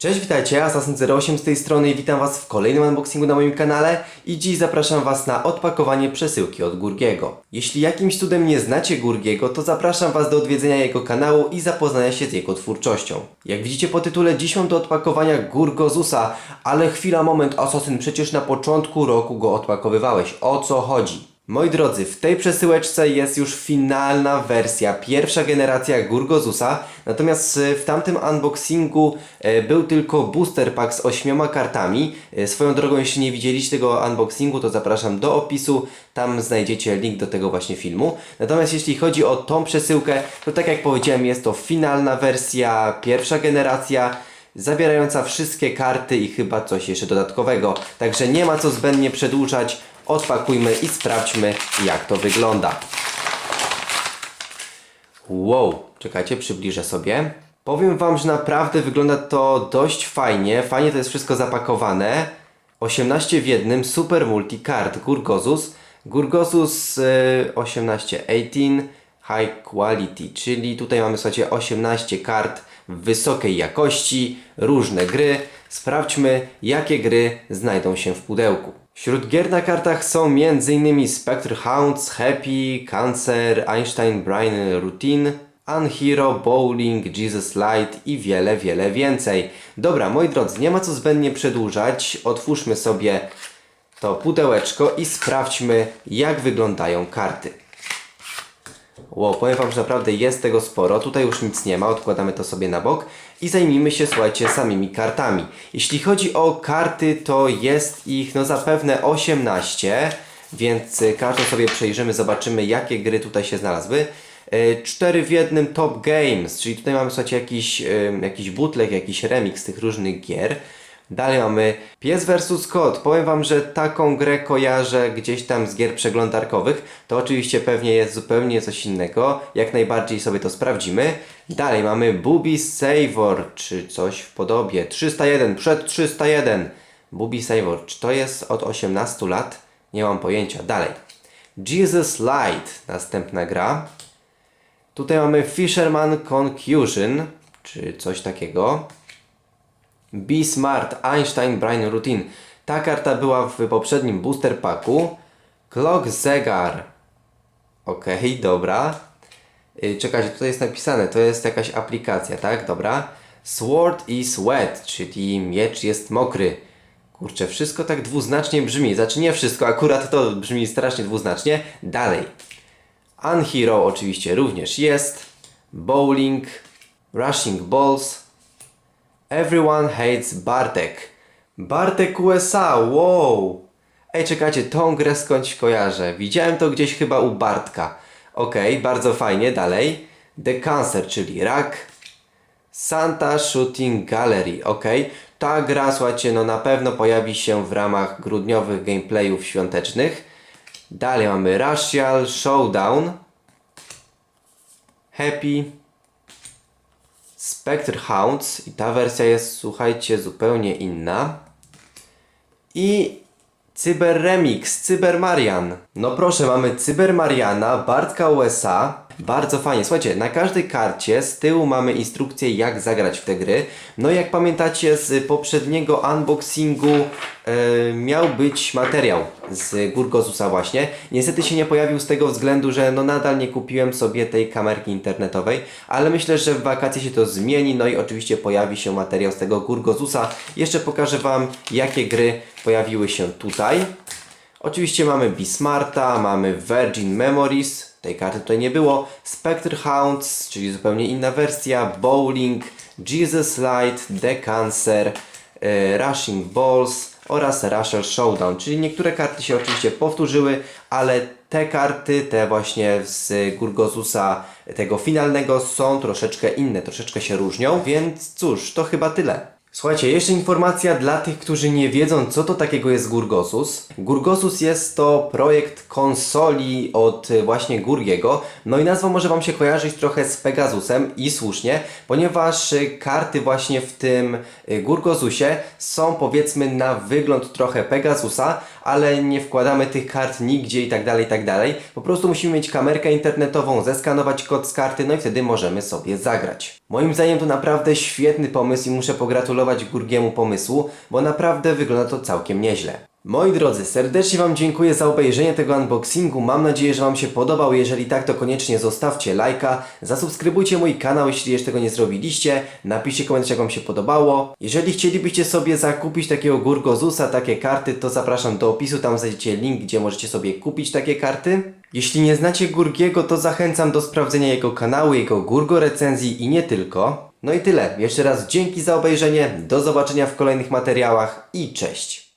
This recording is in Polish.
Cześć, witajcie, Assassin08 z tej strony i witam Was w kolejnym unboxingu na moim kanale i dziś zapraszam Was na odpakowanie przesyłki od Gurgiego. Jeśli jakimś cudem nie znacie Gurgiego, to zapraszam Was do odwiedzenia jego kanału i zapoznania się z jego twórczością. Jak widzicie po tytule, dziś mam do odpakowania Gurgozusa, ale chwila, moment, Assassin, przecież na początku roku go odpakowywałeś, o co chodzi? Moi drodzy, w tej przesyłeczce jest już finalna wersja, pierwsza generacja Gurgozusa, natomiast e, w tamtym unboxingu e, był tylko booster pack z ośmioma kartami. E, Swoją drogą, jeśli nie widzieliście tego unboxingu, to zapraszam do opisu, tam znajdziecie link do tego właśnie filmu. Natomiast jeśli chodzi o tą przesyłkę, to tak jak powiedziałem, jest to finalna wersja, pierwsza generacja zawierająca wszystkie karty i chyba coś jeszcze dodatkowego. Także nie ma co zbędnie przedłużać. Odpakujmy i sprawdźmy jak to wygląda. Wow, czekajcie, przybliżę sobie. Powiem Wam, że naprawdę wygląda to dość fajnie. Fajnie to jest wszystko zapakowane. 18 w jednym, super multicard, Gurgozus. Gurgozus y, 18, 18, high quality, czyli tutaj mamy słuchajcie 18 kart wysokiej jakości, różne gry. Sprawdźmy, jakie gry znajdą się w pudełku. Wśród gier na kartach są m.in. Spectre Hounds, Happy, Cancer, Einstein Brain Routine, Unhero, Bowling, Jesus Light i wiele, wiele więcej. Dobra, moi drodzy, nie ma co zbędnie przedłużać. Otwórzmy sobie to pudełeczko i sprawdźmy, jak wyglądają karty. Wow, powiem Wam, że naprawdę jest tego sporo. Tutaj już nic nie ma, odkładamy to sobie na bok i zajmijmy się, słuchajcie, samymi kartami. Jeśli chodzi o karty, to jest ich no zapewne 18, więc y, każdą sobie przejrzymy, zobaczymy jakie gry tutaj się znalazły. Y, Cztery w jednym Top Games, czyli tutaj mamy, słuchajcie, jakiś, y, jakiś bootleg, jakiś remix tych różnych gier. Dalej mamy Pies vs Kot. Powiem Wam, że taką grę kojarzę gdzieś tam z gier przeglądarkowych. To oczywiście pewnie jest zupełnie coś innego. Jak najbardziej sobie to sprawdzimy. Dalej mamy Booby Savor, czy coś w podobie. 301, przed 301. Booby Savor, czy to jest od 18 lat? Nie mam pojęcia. Dalej. Jesus Light, następna gra. Tutaj mamy Fisherman Confusion, czy coś takiego. Be Smart Einstein Brain Routine. Ta karta była w poprzednim booster packu. Clock Zegar. Okej, dobra. Yy, Czekajcie, tutaj jest napisane, to jest jakaś aplikacja, tak? Dobra. Sword is wet, czyli miecz jest mokry. Kurczę, wszystko tak dwuznacznie brzmi. Znaczy nie wszystko, akurat to brzmi strasznie dwuznacznie. Dalej. Unhero oczywiście również jest. Bowling. Rushing Balls. Everyone hates Bartek. Bartek USA, wow! Ej, czekajcie, tą grę skądś kojarzę. Widziałem to gdzieś chyba u Bartka. Okej, bardzo fajnie, dalej. The Cancer, czyli rak. Santa Shooting Gallery, ok. Ta gra, słuchajcie, no na pewno pojawi się w ramach grudniowych gameplayów świątecznych. Dalej mamy Racial Showdown. Happy. Spectre Hounds i ta wersja jest, słuchajcie, zupełnie inna. I Cyber Remix, Cyber Marian. No proszę, mamy Cyber Mariana, Bartka USA. Bardzo fajnie. Słuchajcie, na każdej karcie z tyłu mamy instrukcję jak zagrać w te gry. No jak pamiętacie z poprzedniego unboxingu e, miał być materiał z Gurgozusa właśnie. Niestety się nie pojawił z tego względu, że no nadal nie kupiłem sobie tej kamerki internetowej, ale myślę, że w wakacje się to zmieni, no i oczywiście pojawi się materiał z tego Gurgozusa. Jeszcze pokażę Wam jakie gry pojawiły się tutaj. Oczywiście mamy Bismarta, mamy Virgin Memories, tej karty tutaj nie było, Spectre Hounds, czyli zupełnie inna wersja, Bowling, Jesus Light, The Cancer, e, Rushing Balls oraz Rushel Showdown, czyli niektóre karty się oczywiście powtórzyły, ale te karty, te właśnie z Gurgozusa tego finalnego są troszeczkę inne, troszeczkę się różnią, więc cóż, to chyba tyle. Słuchajcie, jeszcze informacja dla tych, którzy nie wiedzą, co to takiego jest Gurgosus. Gurgosus jest to projekt konsoli od y, właśnie Gurgiego. No i nazwa może Wam się kojarzyć trochę z Pegasusem i słusznie, ponieważ y, karty właśnie w tym y, Gurgosusie są powiedzmy na wygląd trochę Pegasusa, ale nie wkładamy tych kart nigdzie i tak dalej, i tak dalej. Po prostu musimy mieć kamerkę internetową, zeskanować kod z karty, no i wtedy możemy sobie zagrać. Moim zdaniem to naprawdę świetny pomysł i muszę pogratulować podobać Gurgiemu pomysłu, bo naprawdę wygląda to całkiem nieźle. Moi drodzy, serdecznie Wam dziękuję za obejrzenie tego unboxingu. Mam nadzieję, że Wam się podobał. Jeżeli tak, to koniecznie zostawcie lajka. Zasubskrybujcie mój kanał, jeśli jeszcze tego nie zrobiliście. Napiszcie komentarz, jak Wam się podobało. Jeżeli chcielibyście sobie zakupić takiego Gurgozusa, takie karty, to zapraszam do opisu. Tam znajdziecie link, gdzie możecie sobie kupić takie karty. Jeśli nie znacie Gurgiego, to zachęcam do sprawdzenia jego kanału, jego Gurgo recenzji i nie tylko. No i tyle. Jeszcze raz dzięki za obejrzenie. Do zobaczenia w kolejnych materiałach i cześć.